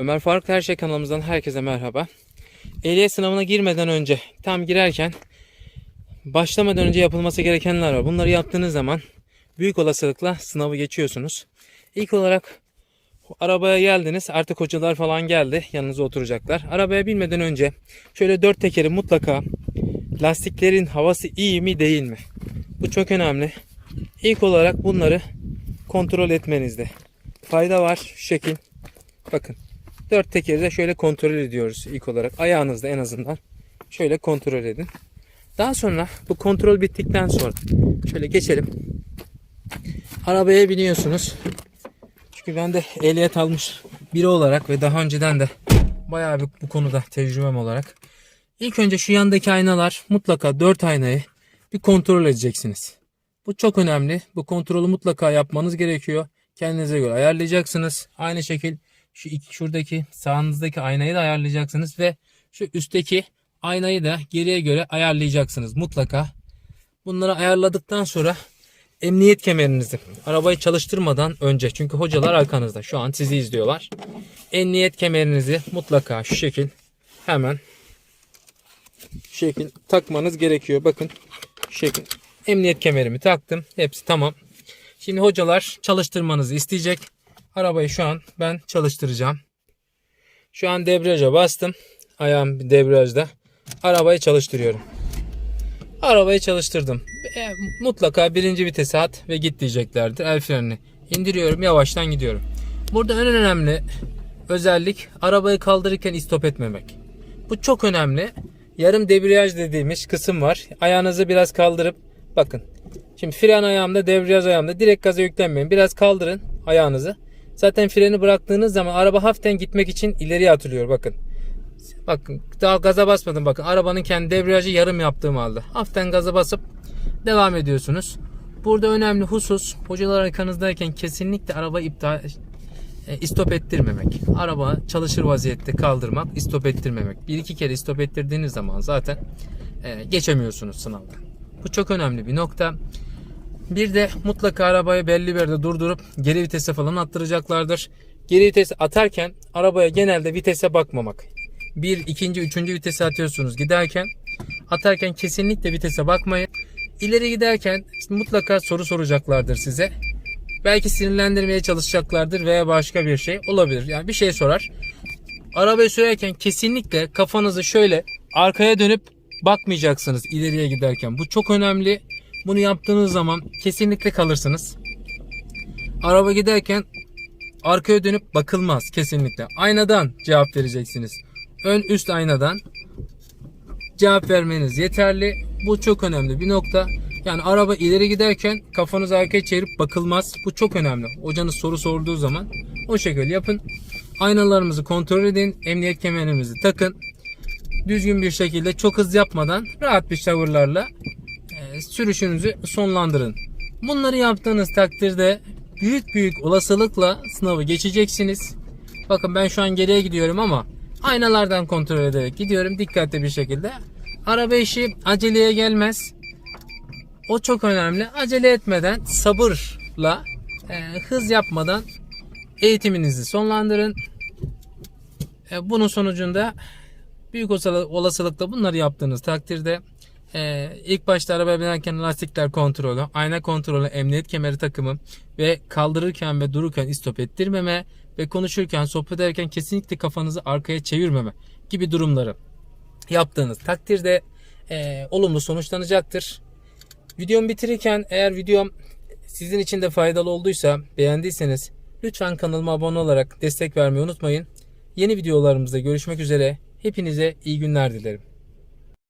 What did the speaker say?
Ömer Faruk Her Şey kanalımızdan herkese merhaba. Ehliyet sınavına girmeden önce, tam girerken başlamadan önce yapılması gerekenler var. Bunları yaptığınız zaman büyük olasılıkla sınavı geçiyorsunuz. İlk olarak arabaya geldiniz. Artık hocalar falan geldi. Yanınıza oturacaklar. Arabaya binmeden önce şöyle dört tekeri mutlaka lastiklerin havası iyi mi değil mi? Bu çok önemli. İlk olarak bunları kontrol etmenizde fayda var. Şu şekil. Bakın. Dört tekeri de şöyle kontrol ediyoruz ilk olarak. Ayağınızda en azından. Şöyle kontrol edin. Daha sonra bu kontrol bittikten sonra şöyle geçelim. Arabaya biniyorsunuz. Çünkü ben de ehliyet almış biri olarak ve daha önceden de bayağı bir bu konuda tecrübem olarak. İlk önce şu yandaki aynalar mutlaka dört aynayı bir kontrol edeceksiniz. Bu çok önemli. Bu kontrolü mutlaka yapmanız gerekiyor. Kendinize göre ayarlayacaksınız. Aynı şekil şu iki, şuradaki sağınızdaki aynayı da ayarlayacaksınız ve şu üstteki aynayı da geriye göre ayarlayacaksınız mutlaka. Bunları ayarladıktan sonra emniyet kemerinizi arabayı çalıştırmadan önce çünkü hocalar arkanızda şu an sizi izliyorlar. Emniyet kemerinizi mutlaka şu şekil hemen şu şekil takmanız gerekiyor. Bakın şu şekil emniyet kemerimi taktım. Hepsi tamam. Şimdi hocalar çalıştırmanızı isteyecek. Arabayı şu an ben çalıştıracağım. Şu an debriyaja bastım. Ayağım debriyajda. Arabayı çalıştırıyorum. Arabayı çalıştırdım. E, mutlaka birinci vitese at ve git diyeceklerdir. El frenini indiriyorum. Yavaştan gidiyorum. Burada en önemli özellik arabayı kaldırırken istop etmemek. Bu çok önemli. Yarım debriyaj dediğimiz kısım var. Ayağınızı biraz kaldırıp bakın. Şimdi fren ayağımda, debriyaj ayağımda. Direkt gaza yüklenmeyin. Biraz kaldırın ayağınızı. Zaten freni bıraktığınız zaman araba hafiften gitmek için ileriye atılıyor bakın. Bakın daha gaza basmadım bakın. Arabanın kendi debriyajı yarım yaptığım halde. Hafiften gaza basıp devam ediyorsunuz. Burada önemli husus hocalar arkanızdayken kesinlikle araba iptal e, istop ettirmemek. Araba çalışır vaziyette kaldırmak, istop ettirmemek. Bir iki kere istop ettirdiğiniz zaman zaten e, geçemiyorsunuz sınavdan. Bu çok önemli bir nokta. Bir de mutlaka arabayı belli bir yerde durdurup geri vitese falan attıracaklardır. Geri vites atarken arabaya genelde vitese bakmamak. Bir, ikinci, üçüncü vitese atıyorsunuz giderken. Atarken kesinlikle vitese bakmayın. İleri giderken mutlaka soru soracaklardır size. Belki sinirlendirmeye çalışacaklardır veya başka bir şey olabilir. Yani bir şey sorar. Arabayı sürerken kesinlikle kafanızı şöyle arkaya dönüp bakmayacaksınız ileriye giderken. Bu çok önemli. Bunu yaptığınız zaman kesinlikle kalırsınız. Araba giderken arkaya dönüp bakılmaz kesinlikle. Aynadan cevap vereceksiniz. Ön üst aynadan cevap vermeniz yeterli. Bu çok önemli bir nokta. Yani araba ileri giderken kafanızı arkaya çevirip bakılmaz. Bu çok önemli. Hocanız soru sorduğu zaman o şekilde yapın. Aynalarımızı kontrol edin. Emniyet kemerimizi takın. Düzgün bir şekilde çok hızlı yapmadan rahat bir tavırlarla sürüşünüzü sonlandırın. Bunları yaptığınız takdirde büyük büyük olasılıkla sınavı geçeceksiniz. Bakın ben şu an geriye gidiyorum ama aynalardan kontrol ederek gidiyorum dikkatli bir şekilde. Araba işi aceleye gelmez. O çok önemli. Acele etmeden sabırla e, hız yapmadan eğitiminizi sonlandırın. E, bunun sonucunda büyük olasılıkla bunları yaptığınız takdirde ee, ilk başta arabaya binerken lastikler kontrolü, ayna kontrolü, emniyet kemeri takımı ve kaldırırken ve dururken istop ettirmeme ve konuşurken, sohbet ederken kesinlikle kafanızı arkaya çevirmeme gibi durumları yaptığınız takdirde e, olumlu sonuçlanacaktır. Videomu bitirirken eğer videom sizin için de faydalı olduysa, beğendiyseniz lütfen kanalıma abone olarak destek vermeyi unutmayın. Yeni videolarımızda görüşmek üzere. Hepinize iyi günler dilerim.